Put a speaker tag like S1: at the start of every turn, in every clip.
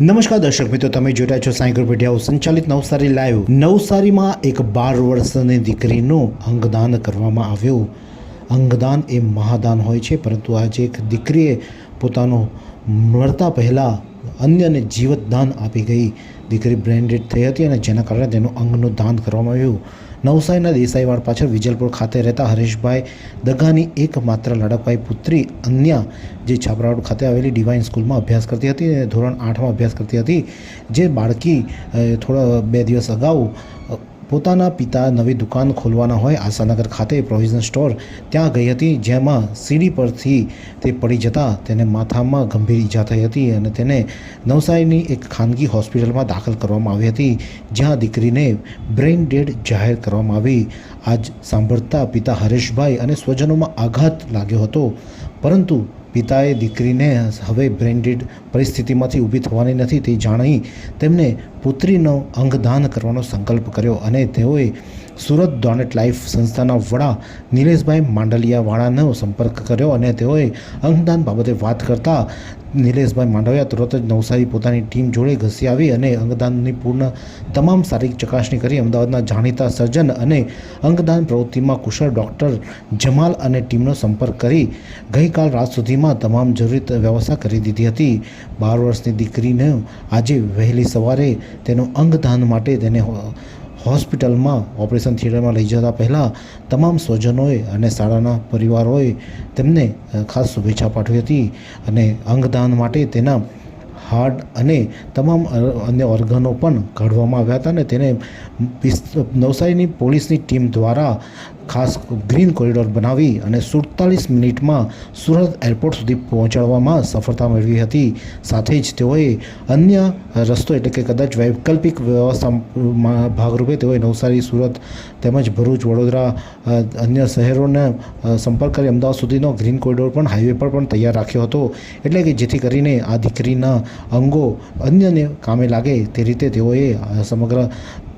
S1: નમસ્કાર દર્શક મિત્રો, તમે જોઈ છો સાંઈ ગ્રુપ સંચાલિત નવસારી લાઈવ. નવસારીમાં એક બાર વર્ષની દીકરીનું અંગદાન કરવામાં આવ્યું. અંગદાન એ મહાદાન હોય છે, પરંતુ આજે એક દીકરીએ પોતાનો મળતા પહેલાં અન્યને જીવતદાન આપી ગઈ. દીકરી બ્રેન્ડેડ થઈ હતી અને જેના કારણે તેનું અંગનું દાન કરવામાં આવ્યું. નવસારીના દેસાઈવાડ પાછળ વિજલપુર ખાતે રહેતા હરેશભાઈ દગાની એકમાત્ર લડકભાઈ પુત્રી અન્યા, જે છાપરાવાડ ખાતે આવેલી ડિવાઇન સ્કૂલમાં અભ્યાસ કરતી હતી અને ધોરણ આઠમાં અભ્યાસ કરતી હતી. જે બાળકી થોડા બે દિવસ અગાઉ પોતાના પિતા નવી દુકાન ખોલવાના હોય આશાનગર ખાતે પ્રોવિઝન સ્ટોર ત્યાં ગઈ હતી, જેમાં સીડી પરથી તે પડી જતાં તેને માથામાં ગંભીર ઈજા થઈ હતી અને તેને નવસારીની એક ખાનગી હોસ્પિટલમાં દાખલ કરવામાં આવી હતી, જ્યાં દીકરીને બ્રેઇન ડેડ જાહેર કરવામાં આવી. આજ સાંભળતા પિતા હરેશભાઈ અને સ્વજનોમાં આઘાત લાગ્યો હતો. પરંતુ પિતાએ દીકરીને હવે બ્રેન્ડેડ પરિસ્થિતિમાંથી ઊભી થવાની નથી તે જાણી તેમને પુત્રીનો અંગદાન કરવાનો સંકલ્પ કર્યો અને તેઓએ સુરત ડોનેટ લાઈફ સંસ્થાના વડા નિલેશભાઈ માંડલિયાવાળાનો સંપર્ક કર્યો અને તેઓએ અંગદાન બાબતે વાત કરતા નિલેશભાઈ માંડવિયા તુરત જ નવસારી પોતાની ટીમ જોડે ઘસી આવી અને અંગદાનની પૂર્ણ તમામ શારીરિક ચકાસણી કરી અમદાવાદના જાણીતા સર્જન અને અંગદાન પ્રવૃત્તિમાં કુશળ ડૉક્ટર જમાલ અને ટીમનો સંપર્ક કરી ગઈકાલ રાત સુધીમાં તમામ જરૂરી વ્યવસ્થા કરી દીધી હતી. બાર વર્ષની દીકરીને આજે વહેલી સવારે તેનું અંગદાન માટે તેને હોસ્પિટલમાં ઓપરેશન થિયેટરમાં લઈ જતા પહેલાં તમામ સ્વજનોએ અને શાળાના પરિવારોએ તેમને ખાસ શુભેચ્છા પાઠવી હતી અને અંગદાન માટે તેના હાર્ટ અને તમામ અન્ય ઓર્ગનો પણ કાઢવામાં આવ્યા હતા અને તેને નવસારીની પોલીસની ટીમ દ્વારા ખાસ ગ્રીન કોરિડોર બનાવી અને સુડતાલીસ મિનિટમાં સુરત એરપોર્ટ સુધી પહોંચાડવામાં સફળતા મેળવી હતી. સાથે જ તેઓએ અન્ય રસ્તો એટલે કે કદાચ વૈકલ્પિક વ્યવસ્થામાં ભાગરૂપે તેઓએ નવસારી, સુરત તેમજ ભરૂચ, વડોદરા અન્ય શહેરોને સંપર્ક કરી અમદાવાદ સુધીનો ગ્રીન કોરિડોર પણ હાઈવે પર પણ તૈયાર રાખ્યો હતો. એટલે કે જેથી કરીને આ દીકરીના અંગો અન્યને કામે લાગે તે રીતે તેઓએ સમગ્ર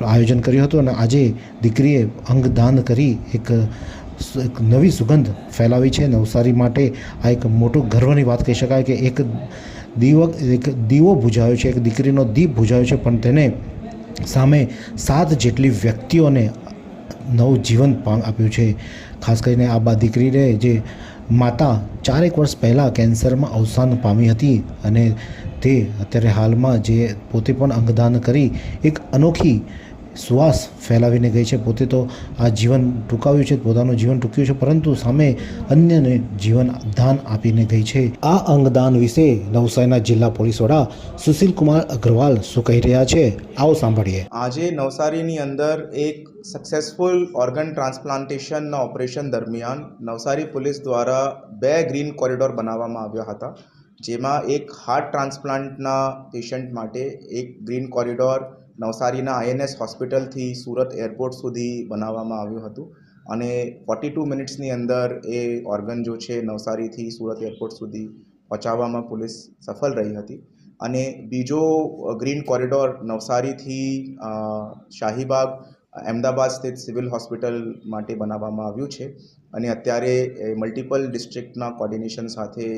S1: આયોજન કર્યું હતું અને આજે દીકરીએ અંગદાન કરી એક એક નવી સુગંધ ફેલાવી છે નવસારી માટે. આ એક મોટું ગર્વની વાત કહી શકાય કે એક દીવક એક દીવો બુજાયો છે, એક દીકરીનો દીપ બુજાયો છે, પણ તેને સામે સાત જેટલી વ્યક્તિઓને નવું જીવન પામ આપ્યું છે. ખાસ કરીને આ બા દીકરીને જે માતા ચારેક વર્ષ પહેલાં કેન્સરમાં અવસાન પામી હતી અને તે અત્યારે હાલમાં જે પોતે પણ અંગદાન કરી એક અનોખી શ્વાસ ફેલાવીને ગઈ છે. પોતે તો આ જીવન ટૂંકાવ્યું છે, પોતાનું જીવન ટૂંક્યું છે, પરંતુ સામે અન્યને જીવન દાન આપીને ગઈ છે. આ અંગદાન વિશે નવસારીના જિલ્લા પોલીસ વડા સુશીલ કુમાર અગ્રવાલ શું કહી રહ્યા છે? આવો સાંભળીએ.
S2: આજે નવસારીની અંદર એક સક્સેસફુલ ઓર્ગન ટ્રાન્સપ્લાન્ટેશનના ઓપરેશન દરમિયાન નવસારી પોલીસ દ્વારા બે ગ્રીન કોરિડોર બનાવવામાં આવ્યા હતા, જેમાં એક હાર્ટ ટ્રાન્સપ્લાન્ટના પેશન્ટ માટે એક ગ્રીન કોરિડોર નવસારીના આઈએનએસ હોસ્પિટલથી સુરત એરપોર્ટ સુધી બનાવવામાં આવ્યું હતું. અને ફોર્ટી ટુ મિનિટ્સની અંદર એ ઓર્ગન જો છે નવસારીથી સુરત એરપોર્ટ સુધી પહોંચાડવામાં પોલીસ સફળ રહી હતી. અને બીજો ગ્રીન કોરિડોર નવસારીથી શાહીબાગ, અમદાવાદ સ્થિત સિવિલ હોસ્પિટલ માટે બનાવવામાં આવ્યું છે. અને અત્યારે મલ્ટિપલ ડિસ્ટ્રિક્ટના કોર્ડિનેશન સાથે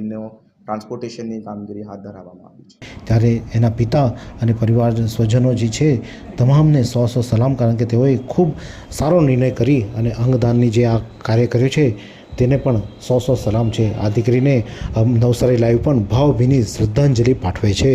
S2: એનો ટ્રાન્સપોર્ટેશનની કામગીરી હાથ ધરવામાં આવી છે.
S1: ત્યારે એના પિતા અને પરિવાર સ્વજનો જે છે, તમામને સો સો સલામ કારણ કે તેઓએ ખૂબ સારો નિર્ણય કરી અને અંગદાનની જે આ કાર્ય કર્યું છે, તેને પણ સો સો સલામ છે. આ દીકરીને નવસારી લાઈવ પણ ભાવભીની શ્રદ્ધાંજલિ પાઠવે છે.